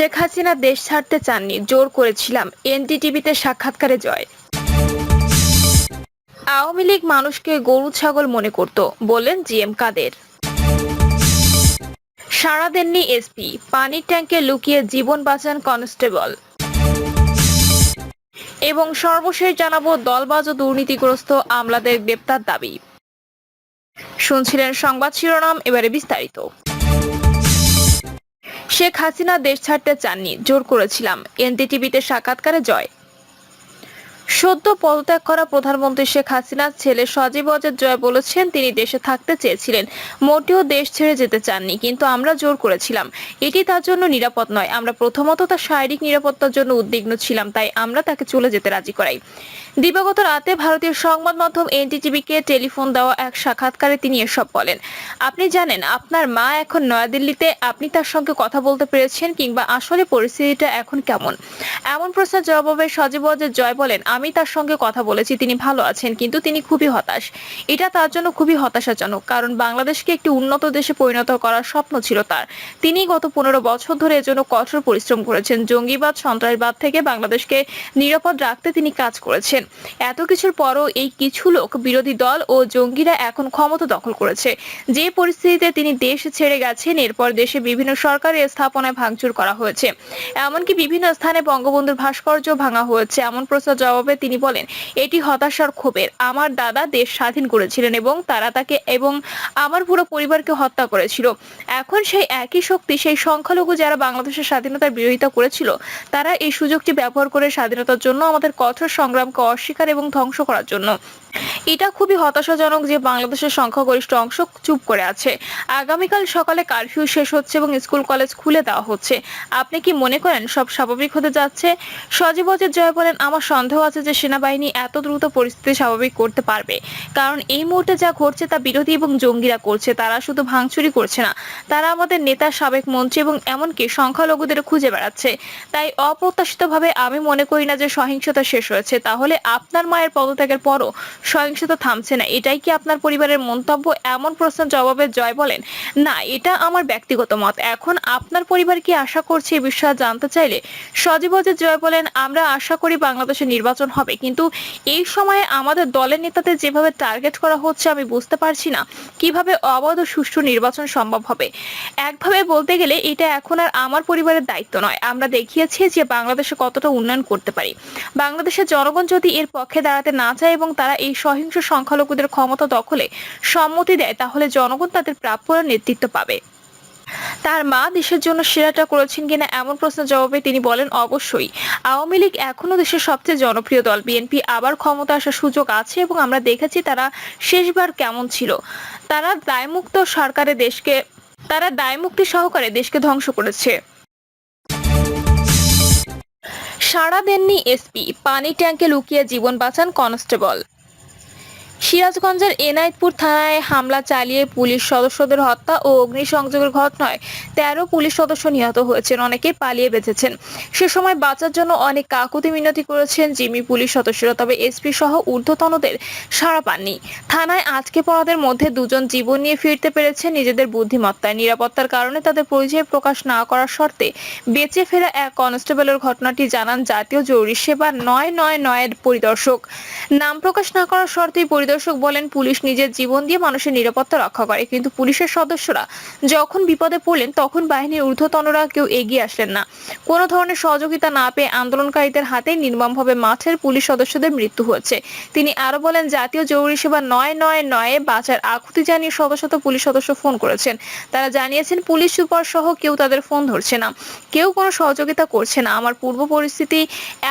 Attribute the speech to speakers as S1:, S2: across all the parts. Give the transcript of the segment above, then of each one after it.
S1: শেখ হাসিনা দেশ ছাড়তে চাননি, জোর করেছিলাম। এনডিটিভিতে সাক্ষাৎকারে জয়। আওয়ামী লীগ মানুষকে গরু ছাগল মনে করত বললেন জি এম কাদের। সাড়া দেননি এসপি পানির ট্যাঙ্কে লুকিয়ে জীবন বাঁচান কনস্টেবল। এবং সর্বশেষ জানাব দলবাজ ও দুর্নীতিগ্রস্ত আমলাদের গ্রেপ্তার দাবি। শুনছিলেন সংবাদ শিরোনাম, এবারে বিস্তারিত। শেখ হাসিনা দেশ ছাড়তে চাননি জোর করেছিলাম। এনডিটিভিতে সাক্ষাৎকারে জয়। সদ্য পদত্যাগ করা প্রধানমন্ত্রী শেখ হাসিনার ছেলে সজীব অজের জয় বলেছেন তিনি দেশে থাকতে চেয়েছিলেন। মোটেও দেশ ছেড়ে যেতে চাননি, কিন্তু আমরা জোর করেছিলাম। এটি তার জন্য নিরাপদ নয়। আমরা প্রথমত তার শারীরিক নিরাপত্তার জন্য উদ্বিগ্ন ছিলাম, তাই আমরা তাকে চলে যেতে রাজি করাই। দিবাগত রাতে ভারতীয় সংবাদ মাধ্যম এনটিটিভিকে টেলিফোন দেওয়া এক সাক্ষাৎকারে তিনি এসব বলেন। আপনি জানেন, আপনার মা এখন নয়াদিল্লিতে, আপনি তার সঙ্গে কথা বলতে পেরেছেন কিংবা আসলে পরিস্থিতিটা এখন কেমন? এমন প্রশ্নের জবাবে সজীব অজের জয় বলেন আমি তার সঙ্গে কথা বলেছি, তিনি ভালো আছেন, কিন্তু তিনি খুবই হতাশ। এটা তার জন্য খুবই হতাশাজনক, কারণ বাংলাদেশকে একটি উন্নত দেশে পরিণত করার স্বপ্ন ছিল তার। তিনি গত পনেরো বছর ধরে এজন্য কঠোর পরিশ্রম করেছেন, জঙ্গিবাদ, সন্ত্রাসবাদ থেকে বাংলাদেশকে নিরাপদ রাখতে তিনি কাজ করেছেন। এত কিছুর পরও এই কিছু লোক বিরোধী দল ও জঙ্গিরা এখন ক্ষমতা দখল করেছে। যে পরিস্থিতিতে তিনি দেশ ছেড়ে গেছেন, এরপর দেশে বিভিন্ন সরকারের স্থাপনায় ভাঙচুর করা হয়েছে। এমনকি বিভিন্ন স্থানে বঙ্গবন্ধুর ভাস্কর্য ভাঙা হয়েছে, এমন প্রশ্নের জবাবে তিনি বলেন, এটি হতাশার ক্ষোভের। আমার দাদা দেশ স্বাধীন করেছিলেন এবং তারা তাকে এবং আমার পুরো পরিবারকে হত্যা করেছিল। এখন সেই একই শক্তি, সেই সংখ্যালঘু যারা বাংলাদেশের স্বাধীনতার বিরোধিতা করেছিল, তারা এই সুযোগটি ব্যবহার করে স্বাধীনতার জন্য আমাদের কঠোর সংগ্রামকে অস্বীকার এবং ধ্বংস করার জন্য। এটা খুবই হতাশাজনক যে বাংলাদেশের সংখ্যাগরিষ্ঠ অংশ চুপ করে আছে। আগামীকাল সকালে কারফিউ শেষ হচ্ছে এবং স্কুল, কলেজ খুলে দেওয়া হচ্ছে। আপনি কি মনে করেন সব স্বাভাবিক হতে যাচ্ছে? সজীব অজিত জয় বলেন, আমার সন্দেহ আছে যে সেনাবাহিনী এত দ্রুত পরিস্থিতি স্বাভাবিক করতে পারবে। কারণ এই মুহূর্তে যা ঘটছে তা বিরোধী এবং জঙ্গিরা করছে, তারা শুধু ভাঙচুরি করছে না। তারা আমাদের নেতা, সাবেক মন্ত্রী এবং এমনকি সংখ্যালঘুদের খুঁজে বেড়াচ্ছে। তাই অপ্রত্যাশিতভাবে আমি মনে করি না যে সহিংসতা শেষ হয়েছে। তাহলে আপনার মায়ের পদত্যাগের পরও সহিংসতা থামছে না। এটাই কি আপনার পরিবারের মন্তব্য? এমন প্রশ্নের জবাবে জয় বলেন, না, এটা আমার ব্যক্তিগত মত। এখন আপনার পরিবার কি আশা করছে এই বিষয়ে জানতে চাইলে? সজীব জয় বলেন, আমরা আশা করি বাংলাদেশে নির্বাচন হবে। কিন্তু এই সময়ে আমাদের দলের নেতাদের যেভাবে টার্গেট করা হচ্ছে আমি বুঝতে পারছি না। কীভাবে অবাধ ও সুষ্ঠু নির্বাচন সম্ভব হবে? একভাবে বলতে গেলে এটা এখন আর আমার পরিবারের দায়িত্ব নয়। আমরা দেখিয়েছি যে বাংলাদেশে কতটা উন্নয়ন করতে পারি। বাংলাদেশের জনগণ যদি এর পক্ষে দাঁড়াতে না চায় এবং তারা এই সহিংস সংখ্যালঘুদের ক্ষমতা দখলে সম্মতি দেয়, তাহলে জনগণ তাদের প্রাপ্য নেতৃত্ব পাবে। তার মা দেশের জন্য সেরাটা করেছেন কিনা এমন প্রশ্নের জবাবে তিনি বলেন, অবশ্যই। আওয়ামী লীগ এখনও দেশের সবচেয়ে জনপ্রিয় দল। বিএনপি আবার ক্ষমতা আসার সুযোগ আছে এবং আমরা দেখেছি তারা শেষবার কেমন ছিল। তারা দায়মুক্ত সরকারে দেশকে, তারা দায়মুক্তি সহকারে দেশকে ধ্বংস করেছে। সাড়া দেননি এসপি। পানি ট্যাঙ্কে লুকিয়ে জীবন বাঁচান কনস্টেবল। সিরাজগঞ্জের এনায়েতপুর থানায় হামলা চালিয়ে পুলিশ সদস্যদের হত্যা ও অগ্নিসংযোগের ঘটনায় তেরো পুলিশ সদস্য নিহত হয়েছেন, অনেকে পালিয়ে বেঁচেছেন সে সময় বাঁচার জন্য অনেক কাকুতি মিনতি করেছেন জিমি পুলিশ সদস্যরা, তবে এসপি সহ ঊর্ধ্বতনদের সাড়া পাননি। থানায় আজকে পড়াদের মধ্যে দুজন জীবন নিয়ে ফিরতে পেরেছেন নিজেদের বুদ্ধিমত্তায়। নিরাপত্তার কারণে তাদের পরিচয় প্রকাশ না করার শর্তে বেঁচে ফেরা এক কনস্টেবলের ঘটনাটি জানান জাতীয় জরুরি সেবা নয় নয় নয়ের পরিদর্শক। নাম প্রকাশ না করার শর্তেই পরিদর্শক বলেন, পুলিশ নিজের জীবন দিয়ে মানুষের নিরাপত্তা রক্ষা করে। কিন্তু পুলিশের সদস্যরা যখন বিপদে পড়লেন, তখন বাহিনীর ঊর্ধ্বতনরা কেউ এগিয়ে আসলেন না। কোনো ধরনের সহযোগিতা না পেয়ে আন্দোলনকারীদের হাতে নির্মমভাবে মাঠের পুলিশ সদস্যদের মৃত্যু হয়েছে। তিনি আরও বলেন, জাতীয় জরুরি সেবা নয় নয় নয়ে বাঁচার আকুতি জানিয়ে শত শত পুলিশ সদস্য ফোন করেছেন। তারা জানিয়েছেন, পুলিশ সুপার সহ কেউ তাদের ফোন ধরছে না। কেউ কোনো সহযোগিতা করছে না। আমার পূর্ব পরিস্থিতি,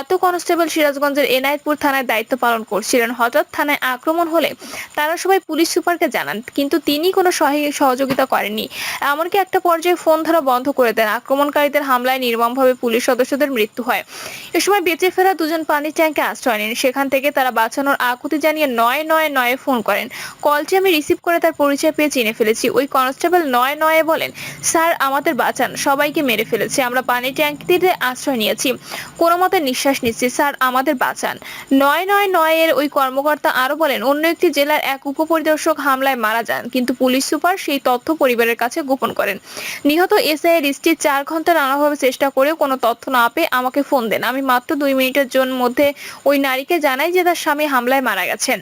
S1: এত কনস্টেবল সিরাজগঞ্জের এনায়েতপুর থানায় দায়িত্ব পালন করছিলেন। হঠাৎ থানায় আক্রমণ হলে তারা সবাই পুলিশ সুপারকে জানান, কিন্তু তিনি কোনো সহায়- সহযোগিতা করেননি। এমনকি একটা পর্যায়ে ফোন ধরা বন্ধ করে দেন। আক্রমণকারীদের হামলায় নির্মমভাবে পুলিশ সদস্যদের মৃত্যু হয়। এ সময় বেঁচে ফেরা দুজন পানির ট্যাঙ্কে আশ্রয় নেন। সেখান থেকে তারা বাঁচানোর আকুতি জানিয়ে নয় নয় নয়ে ফোন করেন। কলটি আমি রিসিভ করে তার পরিচয় পেয়ে চিনে ফেলেছি। ওই কনস্টেবল নয় নয়ে বলেন, স্যার, আমাদের বাঁচান। সবাইকে মেরে ফেলেছে। আমরা পানির ট্যাঙ্কটিতে আশ্রয় নিয়েছি। কোনো মতে নিঃশ্বাস নিচ্ছি। স্যার, আমাদের বাঁচান। নয় নয় নয় এর ওই কর্মকর্তা আরও বলেন অন্য একটি জেলার এক উপপরিদর্শক হামলায় মারা যান, কিন্তু পুলিশ সুপার সেই তথ্য পরিবারের কাছে গোপন করেন। নিহত এসআই স্ত্রী চার ঘণ্টা নানাভাবে চেষ্টা করেও কোনো তথ্য না পেয়ে আমাকে ফোন দেন। আমি মাত্র দুই মিনিটের জন্য মধ্যে ওই নারীকে জানাই যে তার স্বামী হামলায় মারা গেছেন।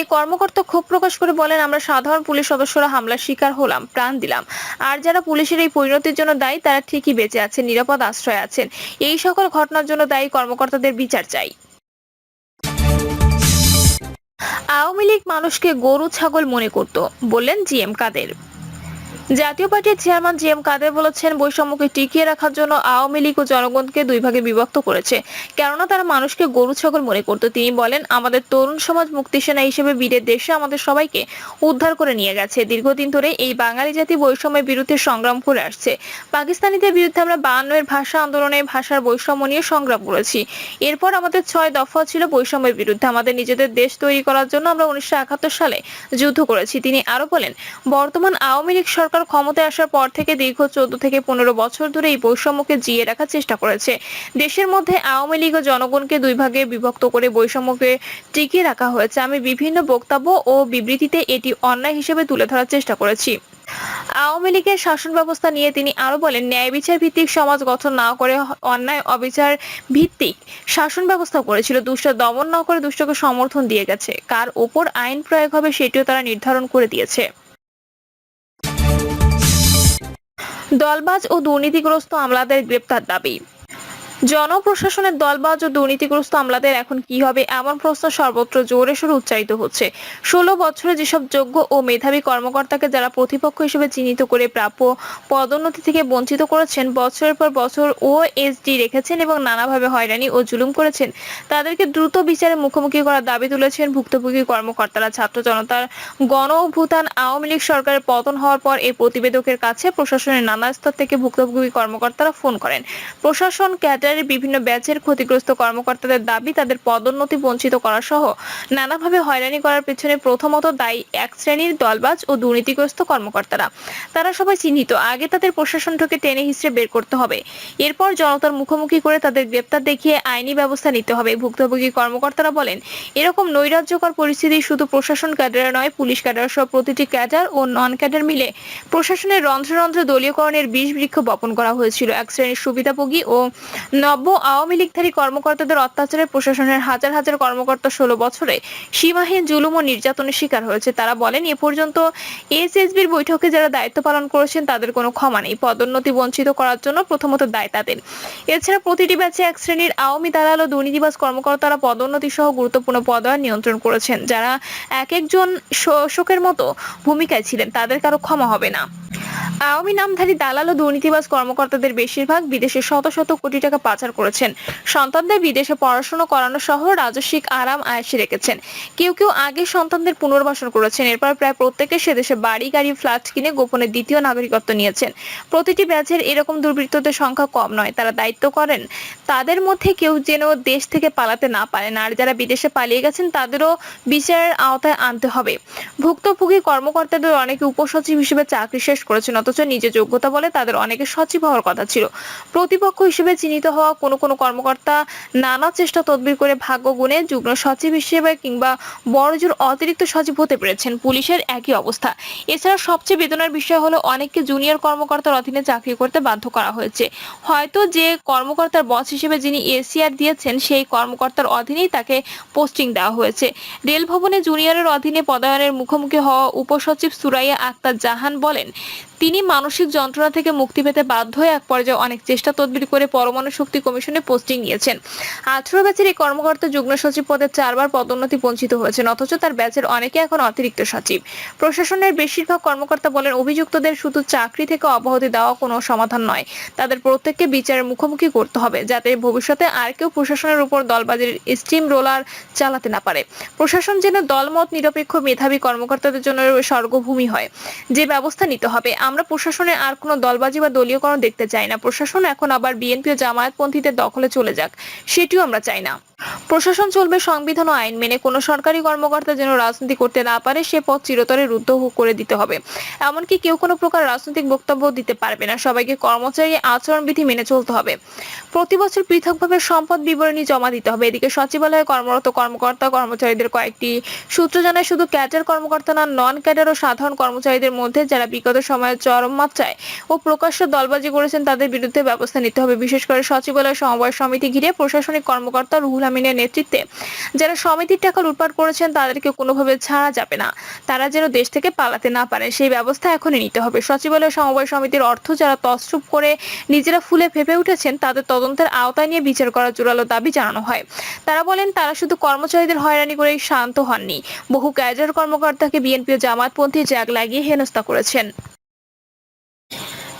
S1: এ কর্মকর্তা ক্ষোভ প্রকাশ করে বলেন, আমরা সাধারণ পুলিশ সদস্যরা হামলার শিকার হলাম, প্রাণ দিলাম। আর যারা পুলিশের এই পরিণতির জন্য দায়ী, তারা ঠিকই বেঁচে আছেন, নিরাপদ আশ্রয় আছেন। এই সকল ঘটনার জন্য দায়ী কর্মকর্তাদের বিচার চাই। আওয়ামী লীগ মানুষকে গরু ছাগল মনে করত বললেন জি এম কাদের। জাতীয় পার্টির চেয়ারম্যান জি এম কাদের বলেছেন, বৈষম্যকে টিকিয়ে রাখার জন্য আওয়ামী লীগ ও জনগণকে দুই ভাগে বিভক্ত করেছে। কেননা তারা মানুষকে গরু, ছাগল মনে করত। তিনি বলেন, আমাদের তরুণ সমাজ মুক্তি সেনা হিসেবে বীরের দেশে আমাদের সবাইকে উদ্ধার করে নিয়ে গেছে। দীর্ঘদিন ধরে এই বাঙালি জাতি বৈষম্যের বিরুদ্ধে সংগ্রাম করে আসছে। পাকিস্তানিদের বিরুদ্ধে আমরা বায়ান্নের ভাষা আন্দোলনে, ভাষার বৈষম্য নিয়ে সংগ্রাম করেছি। এরপর আমাদের ছয় দফা ছিল বৈষম্যের বিরুদ্ধে। আমাদের নিজেদের দেশ তৈরি করার জন্য আমরা উনিশশো একাত্তর সালে যুদ্ধ করেছি। তিনি আরও বলেন, বর্তমান আওয়ামী লীগ সরকার ক্ষমতায় আসার পর থেকে দীর্ঘ চোদ্দ থেকে পনেরো বছর ধরে এই বৈষম্যকে জিয়ে রাখার চেষ্টা করেছে। দেশের মধ্যে আওয়ামী লীগ ও জনগণকে দুই ভাগে বিভক্ত করে বৈষম্যকে টিকিয়ে রাখা হয়েছে। আমি বিভিন্ন বক্তব্য ও বিবৃতিতে এটি অন্যায় হিসেবে তুলে ধরার চেষ্টা করেছি। আওয়ামী লীগের শাসন ব্যবস্থা নিয়ে তিনি আরও বলেন, ন্যায় বিচার ভিত্তিক সমাজ গঠন না করে অন্যায় অবিচার ভিত্তিক শাসন ব্যবস্থা করেছিল। দুষ্ট দমন না করে দুষ্টকে সমর্থন দিয়ে গেছে। কার ওপর আইন প্রয়োগ হবে সেটিও তারা নির্ধারণ করে দিয়েছে। দলবাজ ও দুর্নীতিগ্রস্ত আমলাদের গ্রেপ্তার দাবি। জনপ্রশাসনের দলবাজ ও দুর্নীতিগ্রস্ত আমলাদের এখন কি হবে? এমন প্রশ্ন সর্বত্র জোরে সোরে উচ্চারিত হচ্ছে। ষোলো বছরে যেসব যোগ্য ও মেধাবী কর্মকর্তাকে যারা প্রতিপক্ষ হিসেবে চিহ্নিত করে প্রাপ্য পদোন্নতি থেকে বঞ্চিত করেছেন, বছরের পর বছর ও এসডি রেখেছেন এবং নানাভাবে হয়রানি ও জুলুম করেছেন, তাদেরকে দ্রুত বিচারে মুখোমুখি করার দাবি তুলেছেন ভুক্তভোগী কর্মকর্তারা। ছাত্র জনতার গণ অভ্যুত্থান, আওয়ামী লীগ সরকারের পতন হওয়ার পর এই প্রতিবেদকের কাছে প্রশাসনের নানা স্তর থেকে ভুক্তভোগী কর্মকর্তারা ফোন করেন। প্রশাসন ক্যাডারের বিভিন্ন ব্যাচের ক্ষতিগ্রস্ত কর্মকর্তাদের দাবি তাদের পদোন্নতি বঞ্চিত করা সহ নানাভাবে হয়রানি করার পেছনে প্রথমত দায়ী এক শ্রেণির দলবাজ ও দুর্নীতিগ্রস্ত কর্মকর্তারা। তারা সবাই চিহ্নিত। আগে তাদের প্রশাসনটাকে টেনে হিসেবে বের করতে হবে। এরপর জনতার মুখোমুখি করে তাদের গ্রেপ্তার দেখিয়ে আইনি ব্যবস্থা নিতে হবে। ভুক্তভোগী কর্মকর্তারা বলেন, এরকম নৈরাজ্যকর পরিস্থিতি শুধু প্রশাসন ক্যাডারে নয়, পুলিশ ক্যাডার সহ প্রতিটি ক্যাডার ও নন ক্যাডার মিলে প্রশাসনের রন্ধ্রে রন্ধ্রে দলীয়করণের বিষ বৃক্ষ বপন করা হয়েছিল। এক শ্রেণির সুবিধাভোগী ও নব্য আওয়ামী লীগধারী কর্মকর্তাদের অত্যাচারে প্রশাসনের হাজার হাজার কর্মকর্তা ষোলো বছরে সীমাহীন জুলুম ও নির্যাতনের শিকার হয়েছে। তারা বলেন, এ পর্যন্ত এসএসবির বৈঠকে যারা দায়িত্ব পালন করেছেন, তাদের কোনো ক্ষমা নেই। পদোন্নতি বঞ্চিত করার জন্য প্রথমত দায় তাদের। এছাড়া প্রতিটি ব্যাচে এক শ্রেণির আওয়ামী দালাল ও দুর্নীতিবাজ কর্মকর্তারা পদোন্নতি সহ গুরুত্বপূর্ণ পদোয়ার নিয়ন্ত্রণ করেছেন। যারা এক একজন শোষকের মতো ভূমিকায় ছিলেন, তাদের কারও ক্ষমা হবে না। আওয়ামী নামধারী দালাল ও দুর্নীতিবাজ কর্মকর্তাদের বেশিরভাগ বিদেশে শত শত কোটি টাকা পাচার করেছেন। সন্তানদের বিদেশে পড়াশোনা করানো সহ রাজস্বিক আরাম আয়াসে রেখেছেন। কেউ কেউ আগে সন্তানদের পুনর্বাসন করেছেন, এরপর প্রায় প্রত্যেকে সে দেশে বাড়ি, গাড়ি, ফ্ল্যাট কিনে গোপনে দ্বিতীয় নাগরিকত্ব নিয়েছেন। প্রতিটি ব্যাচের এরকম দুর্বৃত্তদের সংখ্যা কম নয়, তারা দায়িত্ব করেন। তাদের মধ্যে কেউ যেন দেশ থেকে পালাতে না পারেন আর যারা বিদেশে পালিয়ে গেছেন, তাদেরও বিচারের আওতায় আনতে হবে। ভুক্তভোগী কর্মকর্তাদের অনেকে উপসচিব হিসেবে চাকরি শেষ করেছেন অথচ নিজের যোগ্যতা বলে তাদের অনেকে সচিব হওয়ার কথা ছিল। প্রতিপক্ষ হিসেবে চিহ্নিত হওয়া কোনো কোনো কর্মকর্তা নানা চেষ্টা তদবির করে ভাগ্য গুণে যুগ্ম সচিব হিসেবে কিংবা বড়জোর অতিরিক্ত সচিব হতে পেরেছেন পুলিশের একই অবস্থা। এছাড়া সবচেয়ে বেদনার বিষয় হলো অনেককে জুনিয়র কর্মকর্তার অধীনে চাকরি করতে বাধ্য করা হয়েছে। হয়তো যে কর্মকর্তার বস হিসেবে যিনি এসিআর দিয়েছেন, সেই কর্মকর্তার অধীনেই তাকে পোস্টিং দেওয়া হয়েছে। রেল ভবনে জুনিয়রের অধীনে পদায়নের মুখোমুখি হওয়া উপসচিব সুরাইয়া আক্তার জাহান বলেন, তিনি মানসিক যন্ত্রণা থেকে মুক্তি পেতে বাধ্য হয়ে এক পর্যায়ে অনেক চেষ্টা তদবির করে পরমাণু শক্তি কমিশনে পোস্টিং নিয়েছেন। আঠারো ব্যাচের এই কর্মকর্তা যুগ্ম সচিব পদে চারবার পদোন্নতি বঞ্চিত হয়েছেন, অথচ তার ব্যাচের অনেকে এখন অতিরিক্ত সচিব। প্রশাসনের বেশিরভাগ কর্মকর্তা বলেন, অভিযুক্তদের শুধু চাকরি থেকে অব্যাহতি দেওয়া কোনো সমাধান নয়, তাদের প্রত্যেককে বিচারের মুখোমুখি করতে হবে, যাতে ভবিষ্যতে আর কেউ প্রশাসনের উপর দলবাজির স্টিম রোলার চালাতে না পারে। প্রশাসন যেন দলমত, নিরপেক্ষ, মেধাবী কর্মকর্তাদের জন্য স্বর্গভূমি হয়। যে ব্যবস্থা নিতে হবে, আমরা প্রশাসনে আর কোনো দলবাজি বা দলীয়করণ দেখতে চাই না। প্রশাসন এখন আবার বিএনপি ও জামায়াতপন্থীদের দখলে চলে যাক, সেটিও আমরা চাই না। প্রশাসন চলবে সংবিধান ও আইন মেনে। কোনো সরকারি কর্মকর্তা যেন রাজনীতি করতে না পারে, সে পথ চিরতরে রুদ্ধ করে দিতে হবে। এমনকি কেউ কোনো প্রকার রাজনৈতিক বক্তব্য দিতে পারবে না। সবাইকে কর্মচারী আচরণবিধি মেনে চলতে হবে। প্রতি বছর পৃথকভাবে সম্পদ বিবরণী জমা দিতে হবে। এদিকে সচিবালয়ে কর্মরত কর্মকর্তা কর্মচারীদের কয়েকটি সূত্র জানায়, শুধু ক্যাডার কর্মকর্তা না নন ক্যাডার ও সাধারণ কর্মচারীদের মধ্যে যারা বিগত সময়ে চরম মাত্রায়। ও প্রকাশ্য দলবাজি করেছেন, তাদের বিরুদ্ধে ব্যবস্থা নিতে হবে। বিশেষ করে সচিবালয় সমবায় সমিতি ঘিরে প্রশাসনিক কর্মকর্তা রুহুল আমিনের নেতৃত্বে যারা সমিতির টাকা লুটপাট করেছেন, তাদেরকে কোনোভাবে ছাড়া যাবে না। তারা যেন দেশ থেকে পালাতে না পারে, সেই ব্যবস্থা এখনই নিতে হবে। সচিবালয় সমবায় সমিতির অর্থ যারা তসরুপ করে নিজেরা ফুলে ফেপে উঠেছেন, তাদের তদন্তের আওতায় নিয়ে বিচার করার জোরালো দাবি জানানো হয়। তারা বলেন, তারা শুধু কর্মচারীদের হয়রানি করেই শান্ত হননি। বহু ক্যাডার কর্মকর্তাকে বিএনপি ও জামাতপন্থী জাগ লাগিয়ে হেনস্থা করেছেন।